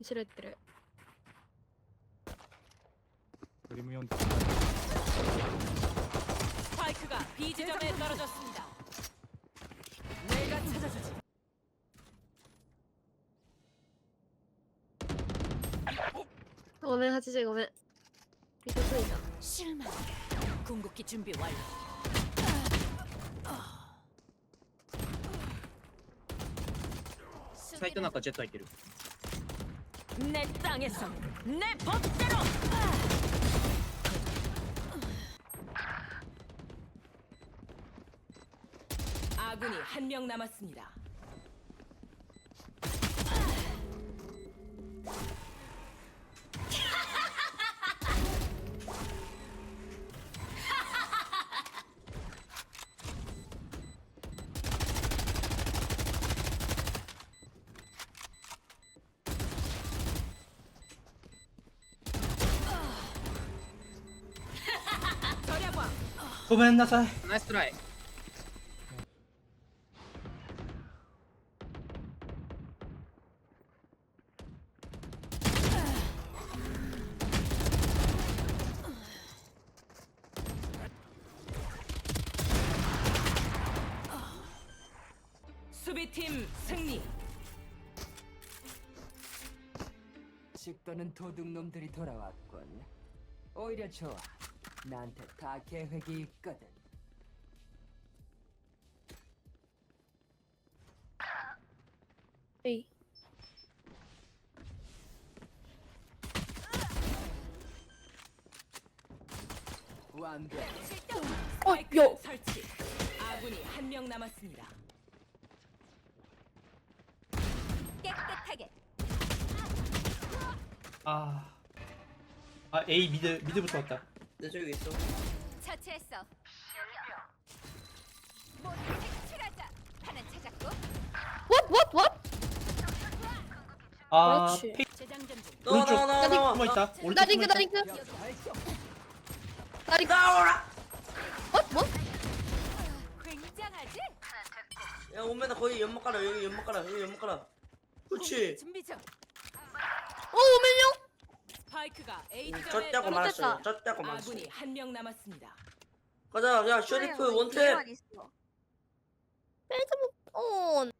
後ろ行ってる 그림은 스파이크가 B 지점에 떨어졌습니다. 내가 찾아주지. ごめん80ごめん見てついた 실망. 궁극기 준비 완료. サイトなんかジェット入ってる 내 땅에서 내 법대로. 아군이 한 명 남았습니다. ごめんなさいナイストライ 수비팀 승리. 식도는 도둑놈들이 돌아왔군. 오히려 좋아. 나한테 다 계획이 있거든. 에이 완벽. 스파이크 요. 설치. 아군이 한 명 남았습니다. 깨끗하게. 아... 아 A 미드 미드부터 왔다 내 저기 있어. 처치했어. 모두 색출하자. 하나 찾았고 What what what? 아 그렇지. 중. 오른쪽. 나와 나와 숨어 있다. 오른쪽 나 링크 나 숨어있다 링크 나 링크. 나와라. What what? 굉장하지? 야 오면은 거의 연막 깔아. 여기 연막 깔아. 여기 연막 깔아. 그렇지 준비 중. 오 오면요 스파이크가 A 지점에 쪘다고 떨어졌- 말했어요 쪘다고 말했어 아군이 한 명 남았습니다. 가자 야 셔리프 원탭. 온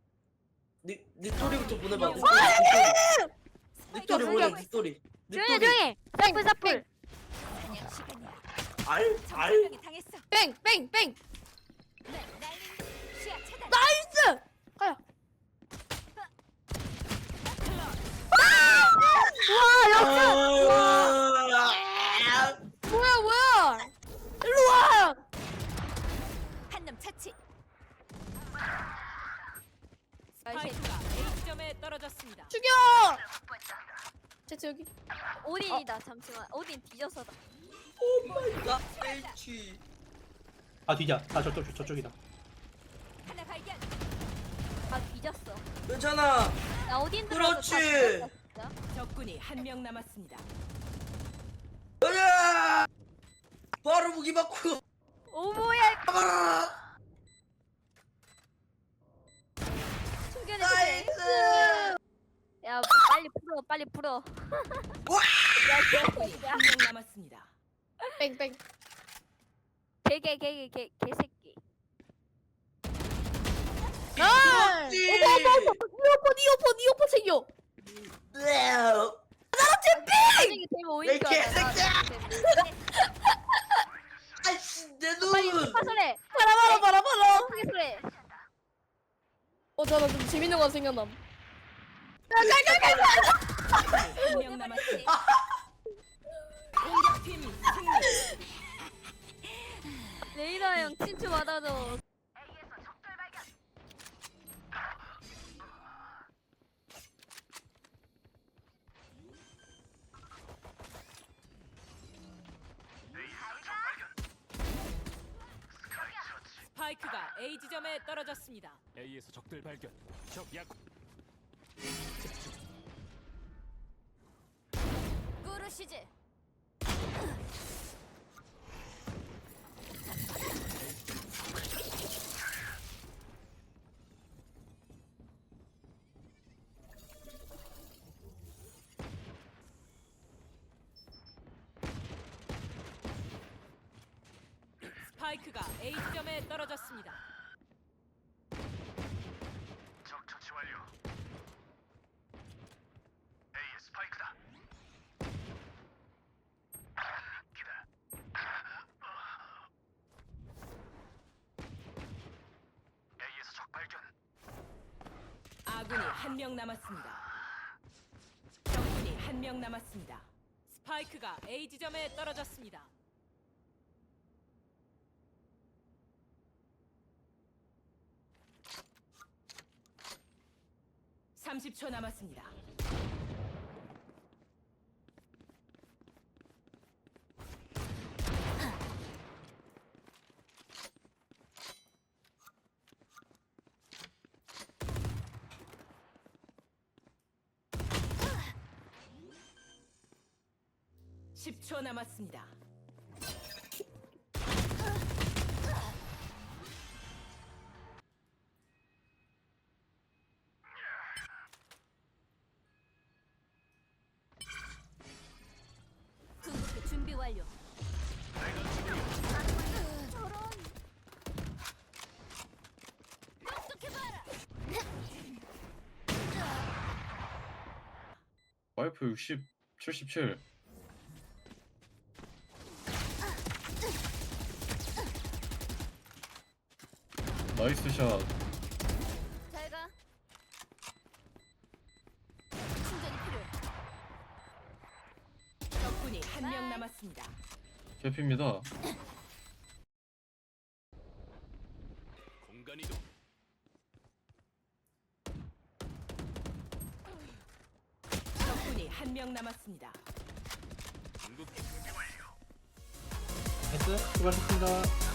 니, 니 소리부터 보내봐. 니 스파이크 소리 보내 공격. 니 소리 니 조용히 조용히. 사플 사플 사냥 시간이야. 알 알 정상이 당했어. 뺑뺑뺑 네, 날린 시야 차단. 나이스! 가야 뭐야 뭐야 일로 와 한놈 처치. 스파이크가 A 지점에 떨어졌습니다. 죽여 제트 여기 오딘이다. 잠시만. 오딘 뒤져서다. 오마이갓 H 아 뒤자 아 저쪽 저쪽이다 하나 발견. 아 뒤졌어. 괜찮아 나 오딘 그렇지. 들어서 다 뒤졌다, 진짜. 적군이 한 명 남았습니다. 가자 바로 무기 받고 오 뭐야? 가라 충전해. 나이스 야 빨리 풀어. 빨리 풀어. 한명 남았습니다. 뺑뺑 개개 개개 개 개새끼. 아. 어머 어머 어머 니오퍼 니오퍼 니오퍼 챙겨 으아. 나중에 되면 오인 이줄 알아. 개새끼야! 나중에. 아이씨 빨리 내눈 스파 소리. 바라 바라 바라 바라 크게 소리. 어 거 생각남 한명 남았습니다. 공격팀 승리. 레이나 형 친추 받아줘. 스파이크가 A 지점에 떨어졌습니다. A에서 적들 발견 적 약. 꾸르시즈. 스파이크가 A 지점에 떨어졌습니다. 적 처치 완료. A 스파이크다. 기다. A에서 적 발견. 아군이 한 명 남았습니다. 적군이 한 명 남았습니다. 스파이크가 A 지점에 떨어졌습니다. (30초) 남았습니다. (10초) 남았습니다. 완료. 와이프 60, 77. 나이스 샷. 잘 가. 충전이 필요해. 적군이 한 명 남았습니다. 개피입니다. 공간 이동. 적군이 한 명 남았습니다. 궁극기 준비 완료. 나이스 수고하셨습니다